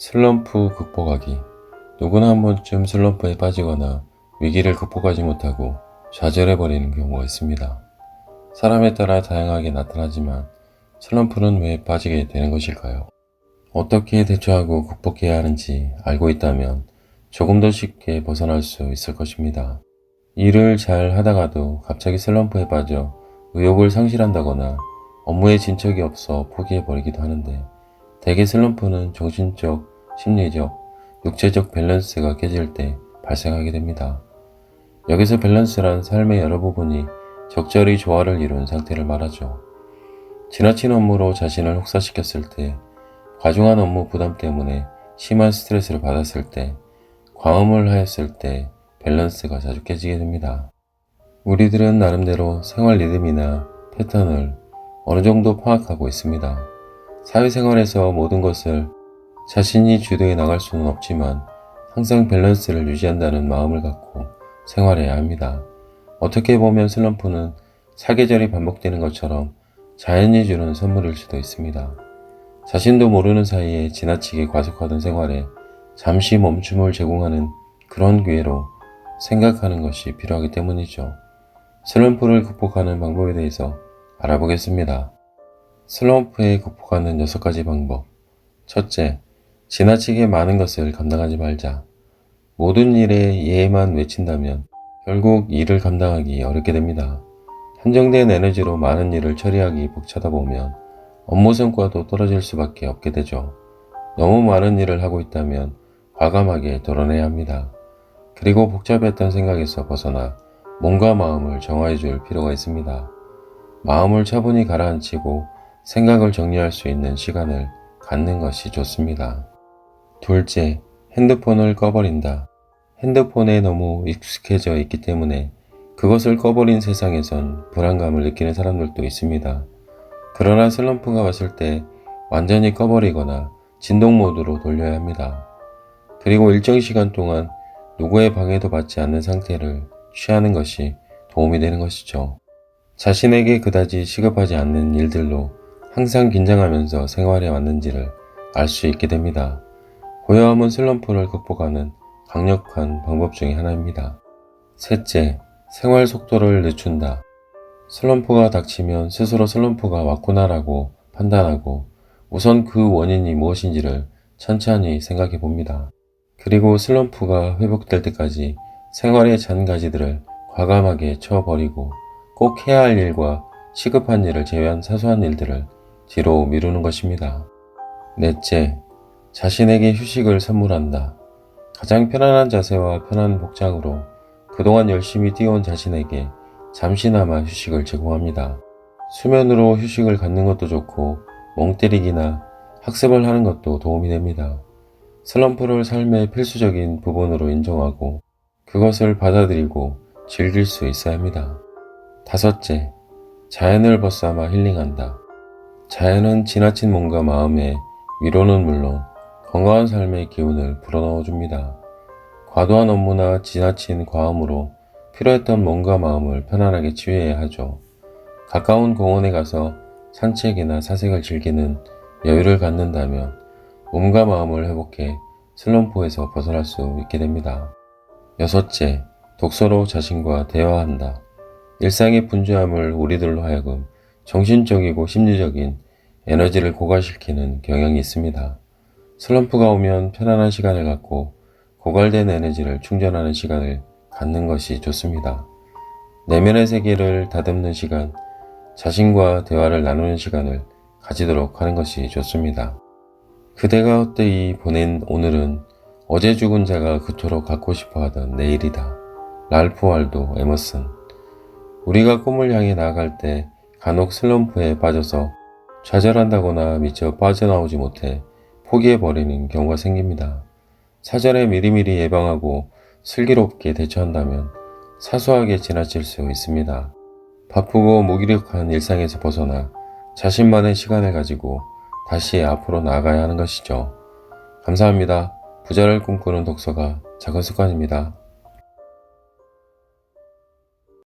슬럼프 극복하기. 누구나 한 번쯤 슬럼프에 빠지거나 위기를 극복하지 못하고 좌절해버리는 경우가 있습니다. 사람에 따라 다양하게 나타나지만 슬럼프는 왜 빠지게 되는 것일까요? 어떻게 대처하고 극복해야 하는지 알고 있다면 조금 더 쉽게 벗어날 수 있을 것입니다. 일을 잘 하다가도 갑자기 슬럼프에 빠져 의욕을 상실한다거나 업무에 진척이 없어 포기해버리기도 하는데 대개 슬럼프는 정신적, 심리적, 육체적 밸런스가 깨질 때 발생하게 됩니다. 여기서 밸런스란 삶의 여러 부분이 적절히 조화를 이룬 상태를 말하죠. 지나친 업무로 자신을 혹사시켰을 때, 과중한 업무 부담 때문에 심한 스트레스를 받았을 때, 과음을 하였을 때 밸런스가 자주 깨지게 됩니다. 우리들은 나름대로 생활 리듬이나 패턴을 어느 정도 파악하고 있습니다. 사회생활에서 모든 것을 자신이 주도해 나갈 수는 없지만 항상 밸런스를 유지한다는 마음을 갖고 생활해야 합니다. 어떻게 보면 슬럼프는 사계절이 반복되는 것처럼 자연이 주는 선물일 수도 있습니다. 자신도 모르는 사이에 지나치게 과속하던 생활에 잠시 멈춤을 제공하는 그런 기회로 생각하는 것이 필요하기 때문이죠. 슬럼프를 극복하는 방법에 대해서 알아보겠습니다. 슬럼프에 극복하는 6가지 방법. 첫째, 지나치게 많은 것을 감당하지 말자. 모든 일에 예만 외친다면 결국 일을 감당하기 어렵게 됩니다. 한정된 에너지로 많은 일을 처리하기 벅차다 보면 업무 성과도 떨어질 수밖에 없게 되죠. 너무 많은 일을 하고 있다면 과감하게 덜어내야 합니다. 그리고 복잡했던 생각에서 벗어나 몸과 마음을 정화해 줄 필요가 있습니다. 마음을 차분히 가라앉히고 생각을 정리할 수 있는 시간을 갖는 것이 좋습니다. 둘째, 핸드폰을 꺼버린다. 핸드폰에 너무 익숙해져 있기 때문에 그것을 꺼버린 세상에선 불안감을 느끼는 사람들도 있습니다. 그러나 슬럼프가 왔을 때 완전히 꺼버리거나 진동 모드로 돌려야 합니다. 그리고 일정 시간 동안 누구의 방해도 받지 않는 상태를 취하는 것이 도움이 되는 것이죠. 자신에게 그다지 시급하지 않는 일들로 항상 긴장하면서 생활해 왔는지를 알 수 있게 됩니다. 고요함은 슬럼프를 극복하는 강력한 방법 중의 하나입니다. 셋째, 생활 속도를 늦춘다. 슬럼프가 닥치면 스스로 슬럼프가 왔구나라고 판단하고 우선 그 원인이 무엇인지를 천천히 생각해 봅니다. 그리고 슬럼프가 회복될 때까지 생활의 잔가지들을 과감하게 쳐버리고 꼭 해야 할 일과 시급한 일을 제외한 사소한 일들을 뒤로 미루는 것입니다. 넷째, 자신에게 휴식을 선물한다. 가장 편안한 자세와 편한 복장으로 그동안 열심히 뛰어온 자신에게 잠시나마 휴식을 제공합니다. 수면으로 휴식을 갖는 것도 좋고 멍 때리기나 학습을 하는 것도 도움이 됩니다. 슬럼프를 삶의 필수적인 부분으로 인정하고 그것을 받아들이고 즐길 수 있어야 합니다. 다섯째, 자연을 벗삼아 힐링한다. 자연은 지나친 몸과 마음의 위로는 물론 건강한 삶의 기운을 불어넣어 줍니다. 과도한 업무나 지나친 과음으로 필요했던 몸과 마음을 편안하게 치유해야 하죠. 가까운 공원에 가서 산책이나 사색을 즐기는 여유를 갖는다면 몸과 마음을 회복해 슬럼프에서 벗어날 수 있게 됩니다. 여섯째, 독서로 자신과 대화한다. 일상의 분주함을 우리들로 하여금 정신적이고 심리적인 에너지를 고갈시키는 경향이 있습니다. 슬럼프가 오면 편안한 시간을 갖고 고갈된 에너지를 충전하는 시간을 갖는 것이 좋습니다. 내면의 세계를 다듬는 시간, 자신과 대화를 나누는 시간을 가지도록 하는 것이 좋습니다. 그대가 헛되이 보낸 오늘은 어제 죽은 자가 그토록 갖고 싶어 하던 내일이다. 랄프 wal도 에머슨. 우리가 꿈을 향해 나아갈 때 간혹 슬럼프에 빠져서 좌절한다거나 미처 빠져나오지 못해 포기해버리는 경우가 생깁니다. 사전에 미리미리 예방하고 슬기롭게 대처한다면 사소하게 지나칠 수 있습니다. 바쁘고 무기력한 일상에서 벗어나 자신만의 시간을 가지고 다시 앞으로 나아가야 하는 것이죠. 감사합니다. 부자를 꿈꾸는 독서가 작은 습관입니다.